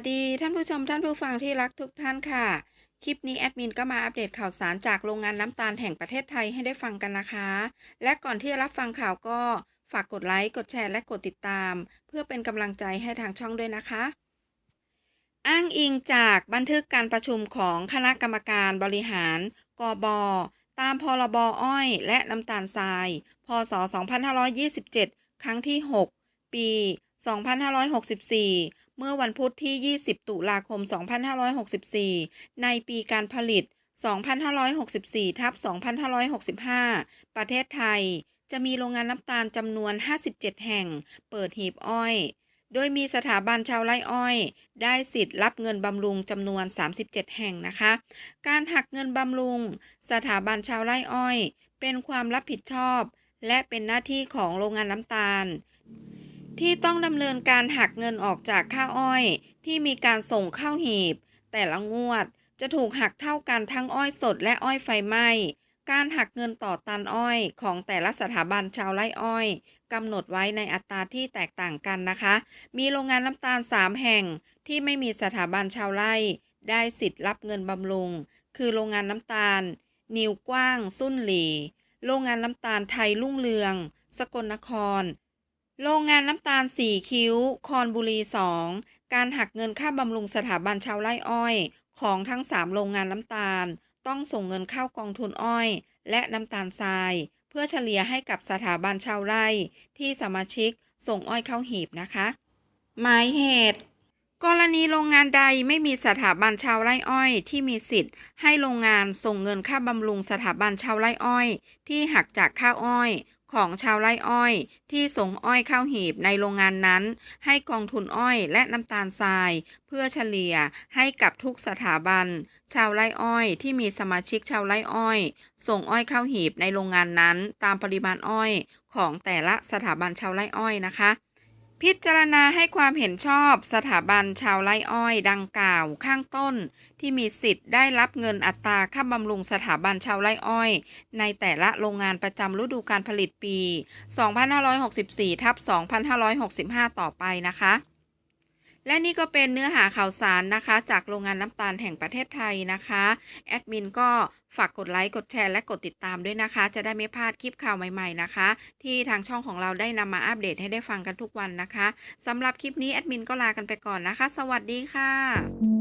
วัสดีท่านผู้ชมท่านผู้ฟังที่รักทุกท่านค่ะ คลิปนี้แอดมินก็มาอัปเดตข่าวสารจากโรงงานน้ำตาลแห่งประเทศไทยให้ได้ฟังกันนะคะ และก่อนที่จะรับฟังข่าวก็ฝากกดไลค์กดแชร์และกดติดตาม เพื่อเป็นกำลังใจให้ทางช่องด้วยนะคะ อ้างอิงจากบันทึกการประชุมของคณะกรรมการบริหารกบตามพรบอ้อย และน้ำตาลทราย พศ 2527 ครั้งที่ 6 ปี 2564 เมื่อวันพุธที่ 20 ตุลาคม 2564 ในปีการผลิต 2564 ทับ 2565 ประเทศไทย จะมีโรงงานน้ำตาลจำนวน 57 แห่ง เปิดหีบอ้อย โดยมีสถาบันชาวไร่อ้อย ได้สิทธิ์รับเงินบำรุงจำนวน 37 แห่งนะคะ การหักเงินบำรุง สถาบันชาวไร่อ้อย เป็นความรับผิดชอบ และเป็นหน้าที่ของโรงงานน้ำตาล ที่ต้องดำเนินการหักเงินออกจากค่าอ้อย ที่มีการส่งเข้าหีบ แต่ละงวดจะถูกหักเท่ากันทั้งอ้อยสดและอ้อยไฟไหม้การหักเงินต่อตันอ้อยของแต่ละสถาบันชาวไร่อ้อยกำหนดไว้ในอัตราที่แตกต่างกันนะคะ มีโรงงานน้ำตาล 3 แห่งที่ไม่มีสถาบันชาวไร่ ได้สิทธิ์รับเงินบำรุง คือโรงงานน้ำตาล นิวกว้าง สุ้นหลี โรงงานน้ำตาลไทยรุ่งเรือง สกลนคร โรงงานน้ำตาลสี่คิ้ว คอนบุรี 2 การหักเงินค่าบำรุงสถาบันชาวไร่อ้อย ของทั้ง 3 โรงงานน้ำตาล ต้องส่งเงินเข้ากองทุนอ้อย และน้ำตาลทราย เพื่อเฉลี่ยให้กับสถาบันชาวไร่ ที่สมาชิกส่งอ้อยเข้าหีบนะคะ หมายเหตุ กรณีโรงงานใดไม่มีสถาบันชาวไร่อ้อย ที่มีสิทธิ์ ให้โรงงานส่งเงินค่าบำรุงสถาบันชาวไร่อ้อย ที่หักจากค่าอ้อย ของชาวไร่อ้อยที่ส่งอ้อยเข้าหีบในโรงงานนั้น ให้กองทุนอ้อยและน้ำตาลทราย เพื่อเฉลี่ยให้กับทุกสถาบัน ชาวไร่อ้อยที่มีสมาชิกชาวไร่อ้อย ส่งอ้อยเข้าหีบในโรงงานนั้น ตามปริมาณอ้อยของแต่ละสถาบันชาวไร่อ้อยนะคะ พิจารณาให้ความเห็นชอบสถาบันชาวไร่อ้อยดังกล่าวข้างต้น ที่มีสิทธิ์ได้รับเงินอัตราค่าบำรุงสถาบันชาวไร่อ้อย ในแต่ละโรงงานประจำฤดูการผลิตปี 2564ทับ2565 ต่อไปนะคะ และนี่ก็เป็นเนื้อหาข่าวสารนะคะ จากโรงงานน้ำตาลแห่งประเทศไทยนะคะ แอดมินก็ฝากกดไลค์ กดแชร์และกดติดตามด้วยนะคะ จะได้ไม่พลาดคลิปข่าวใหม่ๆนะคะ ที่ทางช่องของเราได้นำมาอัปเดตให้ได้ฟังกันทุกวันนะคะสำหรับคลิปนี้แอดมินก็ลากันไปก่อนนะคะ สวัสดีค่ะ